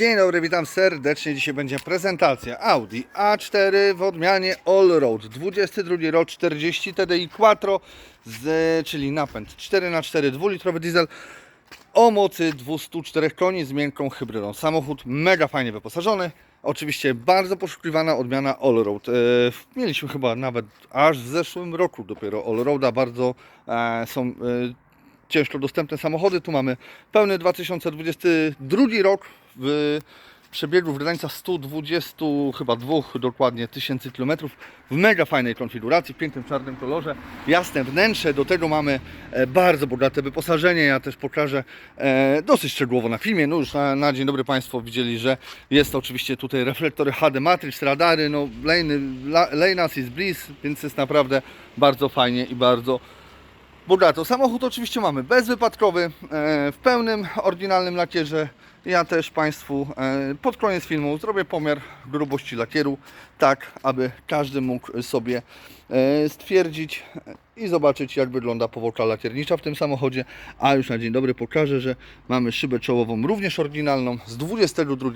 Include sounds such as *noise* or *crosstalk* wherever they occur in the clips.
Dzień dobry, witam serdecznie. Dzisiaj będzie prezentacja Audi A4 w odmianie Allroad 22 rok 40 TDI Quattro, z, czyli napęd 4x4 dwulitrowy diesel o mocy 204 koni z miękką hybrydą. Samochód mega fajnie wyposażony. Oczywiście bardzo poszukiwana odmiana Allroad. E, mieliśmy chyba nawet aż w zeszłym roku dopiero Allroada. Bardzo e, są e, ciężko dostępne samochody. Tu mamy pełny 2022 rok w przebiegu w granicach 120 chyba dwóch dokładnie tysięcy kilometrów w mega fajnej konfiguracji, w pięknym czarnym kolorze, jasne wnętrze, do tego mamy e, bardzo bogate wyposażenie, ja też pokażę e, dosyć szczegółowo na filmie, no już na, na dzień dobry Państwo widzieli, że jest oczywiście tutaj reflektory HD Matrix, radary, no lane, la- lane assist bliss, więc jest naprawdę bardzo fajnie i bardzo bogato. Samochód oczywiście mamy bezwypadkowy, e, w pełnym, oryginalnym lakierze. Ja też Państwu e, pod koniec filmu zrobię pomiar grubości lakieru, tak aby każdy mógł sobie e, stwierdzić i zobaczyć jak wygląda powłoka lakiernicza w tym samochodzie. A już na dzień dobry pokażę, że mamy szybę czołową również oryginalną z 22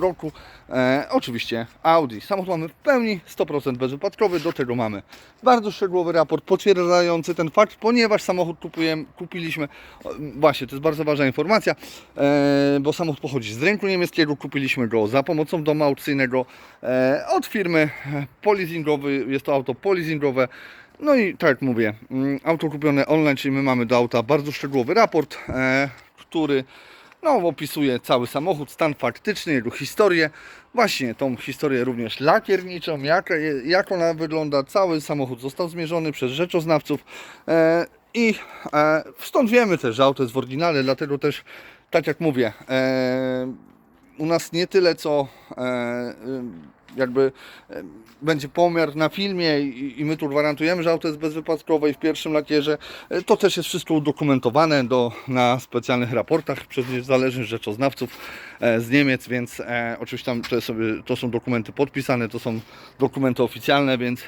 roku. E, oczywiście Audi. Samochód mamy w pełni 100% bezwypadkowy. Do tego mamy bardzo szczegółowy raport potwierdzający ten fakt, ponieważ samochód kupujemy, kupiliśmy, właśnie to jest bardzo ważna informacja, e, bo samochód pochodzi z rynku niemieckiego, kupiliśmy go za pomocą domu aukcyjnego e, od firmy polizingowej, jest to auto polizingowe, no i tak jak mówię, mm, auto kupione online, czyli my mamy do auta bardzo szczegółowy raport, e, który no, opisuje cały samochód, stan faktyczny, jego historię, właśnie tą historię również lakierniczą, jak, jak ona wygląda. Cały samochód został zmierzony przez rzeczoznawców e, i e, stąd wiemy też, że auto jest w oryginale, dlatego też, tak jak mówię, e, u nas nie tyle co e, y, jakby e, będzie pomiar na filmie i, i my tu gwarantujemy, że auto jest bezwypadkowe i w pierwszym lakierze. E, To też jest wszystko udokumentowane do, na specjalnych raportach przez niezależnych rzeczoznawców e, z Niemiec, więc e, oczywiście tam to, sobie, to są dokumenty podpisane, to są dokumenty oficjalne, więc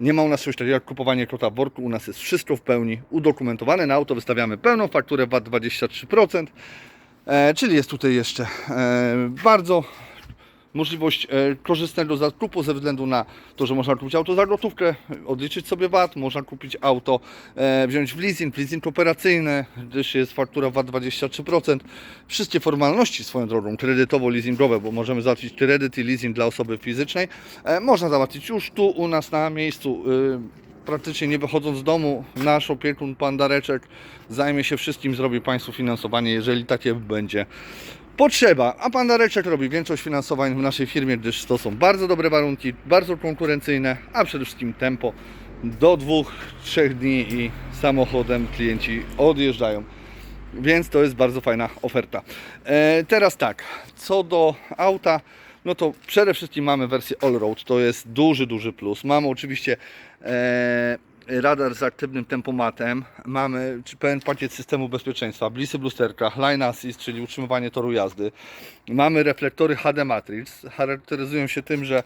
Nie ma u nas czegoś takiego jak kupowanie kota w worku. U nas jest wszystko w pełni udokumentowane. Na auto wystawiamy pełną fakturę VAT 23%. E, czyli jest tutaj jeszcze e, bardzo możliwość e, korzystnego zakupu ze względu na to, że można kupić auto za gotówkę, odliczyć sobie VAT, można kupić auto, e, wziąć w leasing, w leasing operacyjny, gdyż jest faktura VAT 23%. Wszystkie formalności swoją drogą, kredytowo-leasingowe, bo możemy załatwić kredyt i leasing dla osoby fizycznej, e, można załatwić już tu u nas na miejscu. praktycznie nie wychodząc z domu, nasz opiekun, pan Dareczek, zajmie się wszystkim, zrobi Państwu finansowanie, jeżeli takie będzie potrzeba. A pan Dareczek robi większość finansowań w naszej firmie, gdyż to są bardzo dobre warunki, bardzo konkurencyjne, a przede wszystkim tempo do dwóch, trzech dni i samochodem klienci odjeżdżają. Więc to jest bardzo fajna oferta. E, teraz tak, co do auta, no to przede wszystkim mamy wersję Allroad, to jest duży, duży plus. Mamy oczywiście e, radar z aktywnym tempomatem, mamy pełen pakiet systemu bezpieczeństwa, blisy w lusterkach, line assist, czyli utrzymywanie toru jazdy. Mamy reflektory HD Matrix, charakteryzują się tym, że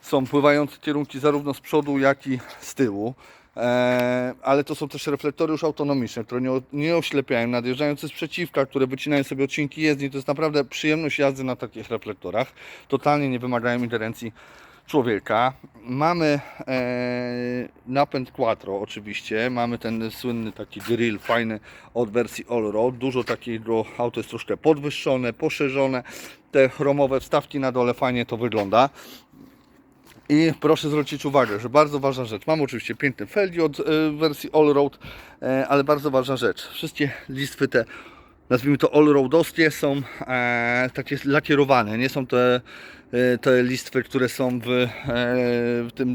są pływające kierunki zarówno z przodu, jak i z tyłu. Eee, ale to są też reflektory już autonomiczne, które nie, oślepiają, nadjeżdżające z przeciwka, które wycinają sobie odcinki jezdni. To jest naprawdę przyjemność jazdy na takich reflektorach. Totalnie nie wymagają ingerencji człowieka. Mamy e, napęd Quattro oczywiście, mamy ten słynny taki grill fajny od wersji Allroad. Dużo takiego, auto jest troszkę podwyższone, poszerzone. Te chromowe wstawki na dole fajnie to wygląda. I proszę zwrócić uwagę, że bardzo ważna rzecz. Mamy oczywiście piękny felgi od e, wersji Allroad, e, ale bardzo ważna rzecz. Wszystkie listwy te, nazwijmy to allroadowskie, są e, takie lakierowane. Nie są te, e, te listwy, które są w, e, w tym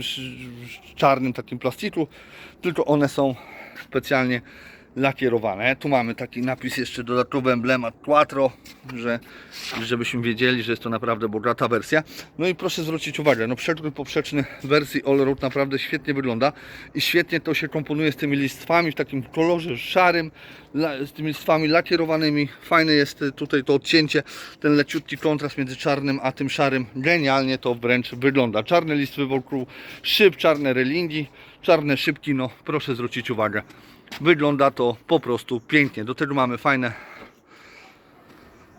czarnym takim plastiku, tylko one są specjalnie lakierowane. Tu mamy taki napis jeszcze dodatkowy emblemat Quattro, że, żebyśmy wiedzieli, że jest to naprawdę bogata wersja. No i proszę zwrócić uwagę, no przekrój poprzeczny wersji Allroad naprawdę świetnie wygląda i świetnie to się komponuje z tymi listwami w takim kolorze szarym, z tymi listwami lakierowanymi. Fajne jest tutaj to odcięcie, ten leciutki kontrast między czarnym a tym szarym. Genialnie to wręcz wygląda. Czarne listwy wokół szyb, czarne relingi, czarne szybki, no proszę zwrócić uwagę. Wygląda to po prostu pięknie. Do tego mamy fajne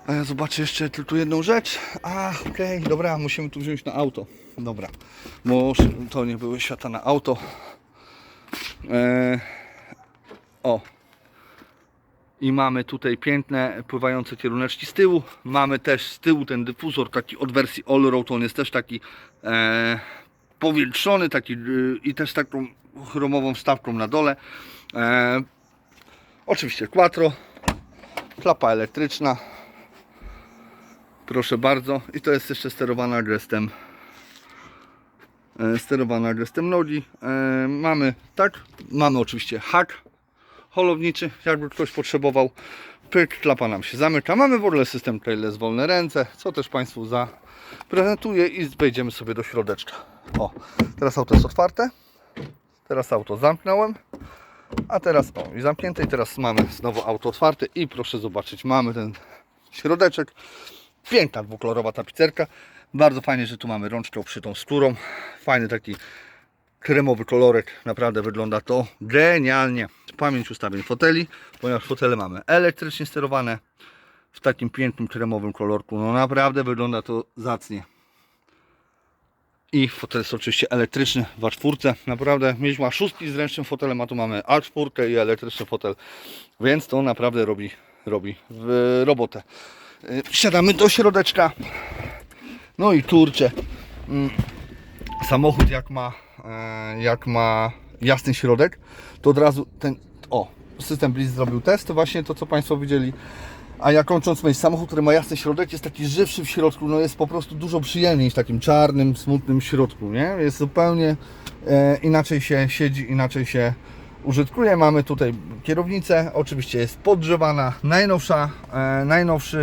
A ja zobaczę jeszcze tylko jedną rzecz. A, okej, dobra, musimy tu wziąć na auto. Dobra, bo to nie były świata na auto. E, o. I mamy tutaj piękne, pływające kieruneczki z tyłu. Mamy też z tyłu ten dyfuzor taki od wersji Allroad. On jest też taki e, powiększony taki, y, i też taką chromową wstawką na dole. E, oczywiście quattro, klapa elektryczna. Proszę bardzo. I to jest jeszcze sterowana gestem. E, sterowana gestem nogi. E, mamy tak, mamy oczywiście hak holowniczy, jakby ktoś potrzebował. Pyk, klapa nam się zamyka. Mamy w ogóle system trailers wolne ręce, co też Państwu zaprezentuję i wejdziemy sobie do środeczka. O, teraz auto jest otwarte. Teraz auto zamknąłem. A teraz o, i zamknięte i teraz mamy znowu auto otwarte i proszę zobaczyć, mamy ten środeczek. Piękna dwukolorowa tapicerka. Bardzo fajnie, że tu mamy rączkę obszytą skórą. Fajny taki kremowy kolorek. Naprawdę wygląda to genialnie. Pamięć ustawień foteli, ponieważ fotele mamy elektrycznie sterowane w takim pięknym kremowym kolorku. No naprawdę wygląda to zacnie. I fotel jest oczywiście elektryczny w A4. Naprawdę mieliśmy A6 z ręcznym fotelem, a tu mamy A4 i elektryczny fotel. Więc to naprawdę robi, robi robotę. Y, Wsiadamy do środeczka. No i kurczę. mm, Samochód jak ma, e, jak ma jasny środek, to od razu ten, o, system Blitz zrobił test, właśnie to co Państwo widzieli. A ja kończąc myśl, samochód, który ma jasny środek, jest taki żywszy w środku, no jest po prostu dużo przyjemniej w takim czarnym, smutnym środku, nie? Jest zupełnie e, inaczej się siedzi, inaczej się użytkuje. Mamy tutaj kierownicę, oczywiście jest podgrzewana, najnowsza, e, najnowszy,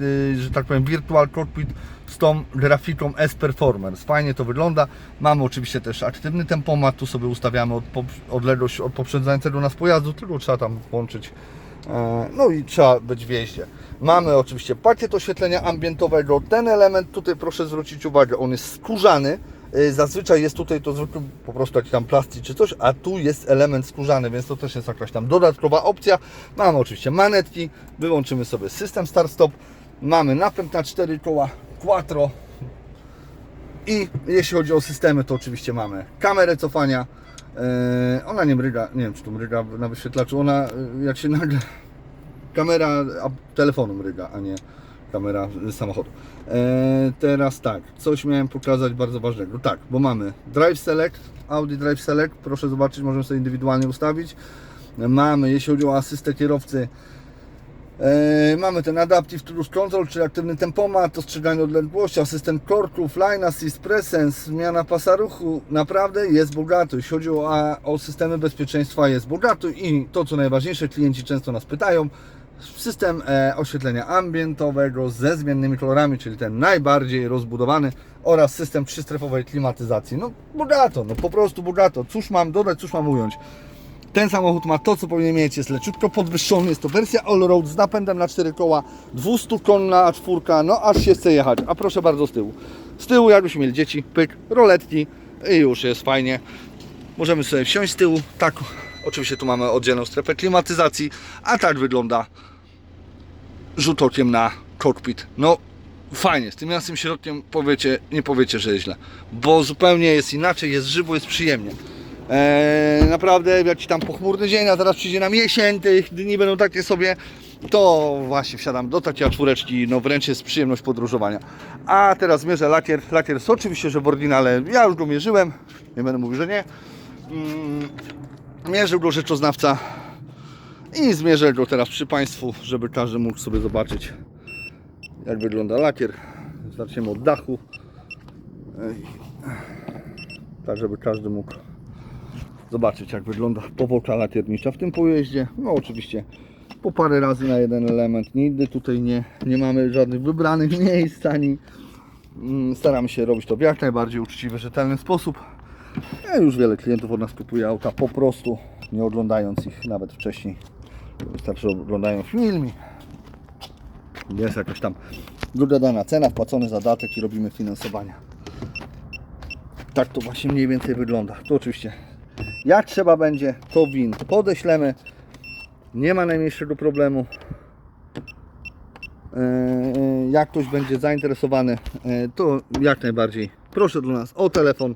y, że tak powiem, Virtual Cockpit z tą grafiką S-Performance. Fajnie to wygląda. Mamy oczywiście też aktywny tempomat, tu sobie ustawiamy od, odległość od poprzedzającego nas pojazdu, tylko trzeba tam włączyć E, No i trzeba być w jeździe. Mamy oczywiście pakiet oświetlenia ambientowego. Ten element tutaj proszę zwrócić uwagę, on jest skórzany. E, Zazwyczaj jest tutaj to zwykły po prostu jakiś tam plastik czy coś, a tu jest element skórzany, więc to też jest jakaś tam dodatkowa opcja. Mamy oczywiście manetki, wyłączymy sobie system start-stop. Mamy napęd na 4 koła, quattro. I jeśli chodzi o systemy, to oczywiście mamy kamerę cofania. E, ona nie mryga, nie wiem czy tu mryga na wyświetlaczu, ona e, jak się nagle kamera telefonu mryga, a nie kamera samochodu. E, teraz tak, coś miałem pokazać bardzo ważnego. Tak, bo mamy Drive Select, Audi Drive Select, proszę zobaczyć, możemy sobie indywidualnie ustawić. Mamy, jeśli chodzi o asystę kierowcy, mamy ten Adaptive Cruise Control, czyli aktywny tempomat, ostrzeganie odległości, asystent korków, line assist, presence, zmiana pasa ruchu. Naprawdę jest bogato. Jeśli chodzi o, o systemy bezpieczeństwa, jest bogato i to, co najważniejsze, klienci często nas pytają, system e, oświetlenia ambientowego ze zmiennymi kolorami, czyli ten najbardziej rozbudowany oraz system trzystrefowej klimatyzacji. No bogato, no po prostu bogato. Cóż mam dodać, cóż mam ująć. Ten samochód ma to, co powinien mieć, jest leciutko podwyższony, jest to wersja Allroad z napędem na 4 koła, 200 konna czwórka, no aż się chce jechać, a proszę bardzo z tyłu. Z tyłu jakbyśmy mieli dzieci, pyk, roletki i już jest fajnie. Możemy sobie wsiąść z tyłu, tak, oczywiście tu mamy oddzielną strefę klimatyzacji, a tak wygląda rzut okiem na kokpit. No fajnie, z tym jasnym środkiem powiecie, nie powiecie, że jest źle, bo zupełnie jest inaczej, jest żywo, jest przyjemnie. Eee, naprawdę jakiś tam pochmurny dzień, a zaraz przyjdzie nam jesień, tych dni będą takie sobie, to właśnie wsiadam do takiej czwóreczki, no wręcz jest przyjemność podróżowania. A teraz mierzę lakier, lakier jest oczywiście, że w oryginale, ja już go mierzyłem, nie będę mówił, że nie. Mm, mierzył go rzeczoznawca i zmierzę go teraz przy Państwu, żeby każdy mógł sobie zobaczyć jak wygląda lakier. Zaczniemy od dachu. Tak, żeby każdy mógł zobaczyć jak wygląda powłoka lakiernicza w tym pojeździe. No oczywiście po parę razy na jeden element. Nigdy tutaj nie, nie mamy żadnych wybranych *laughs* miejsc ani mm, staramy się robić to w jak najbardziej uczciwy, rzetelny sposób. Ja już wiele klientów od nas kupuje auta po prostu nie oglądając ich nawet wcześniej. Wystarczy, oglądają film jest jakaś tam dogadana cena, wpłacony zadatek i robimy finansowania. Tak to właśnie mniej więcej wygląda. Tu oczywiście jak trzeba będzie, to win podeślemy. Nie ma najmniejszego problemu. E, Jak ktoś będzie zainteresowany, e, to jak najbardziej proszę do nas o telefon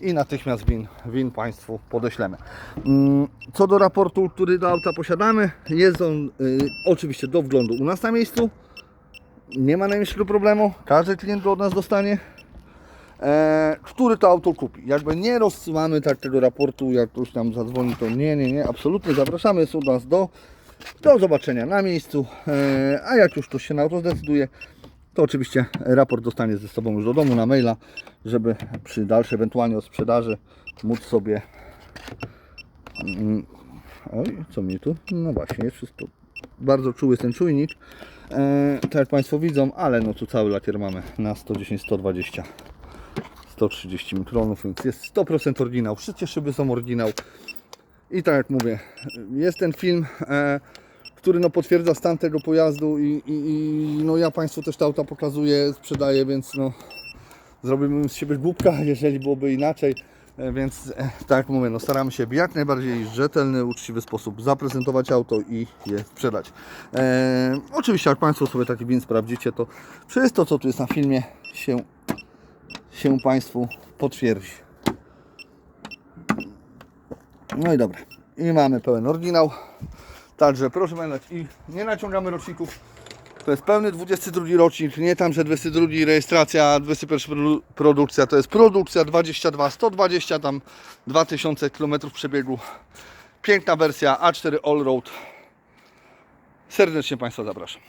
i natychmiast win, win Państwu podeślemy. Mm, Co do raportu, który do auta posiadamy, jest on y, oczywiście do wglądu u nas na miejscu. Nie ma najmniejszego problemu, każdy klient go od nas dostanie. E, który to auto kupi. Jakby nie rozsyłamy tak tego raportu, jak ktoś tam zadzwoni, to nie, nie, nie, absolutnie. Zapraszamy jest od nas do, do zobaczenia na miejscu, e, a jak już ktoś się na auto zdecyduje, to oczywiście raport dostanie ze sobą już do domu na maila, żeby przy dalszej ewentualnie o sprzedaży móc sobie mm, oj, co mi tu? No właśnie, jest wszystko. Bardzo czuły ten czujnik. E, tak jak Państwo widzą, ale no tu cały lakier mamy na 110, 120 130 mikronów, więc jest 100% oryginał. Wszystkie szyby są oryginał. I tak jak mówię, jest ten film, e, który no potwierdza stan tego pojazdu i, i, i no ja Państwu też te auta pokazuję, sprzedaję, więc no zrobiłbym z siebie głupka, *laughs* jeżeli byłoby inaczej. E, Więc e, tak jak mówię, no staramy się w jak najbardziej rzetelny, uczciwy sposób zaprezentować auto i je sprzedać. E, oczywiście jak Państwo sobie taki win sprawdzicie, to to co tu jest na filmie się się Państwu potwierdzi. No i dobra. I mamy pełen oryginał. Także proszę pamiętać i nie naciągamy roczników. To jest pełny 22 rocznik, nie tam, że 22 rejestracja, 21 produ- produkcja. To jest produkcja 22, 120 tam 2000 km przebiegu. Piękna wersja A4 Allroad. Serdecznie Państwa zapraszam.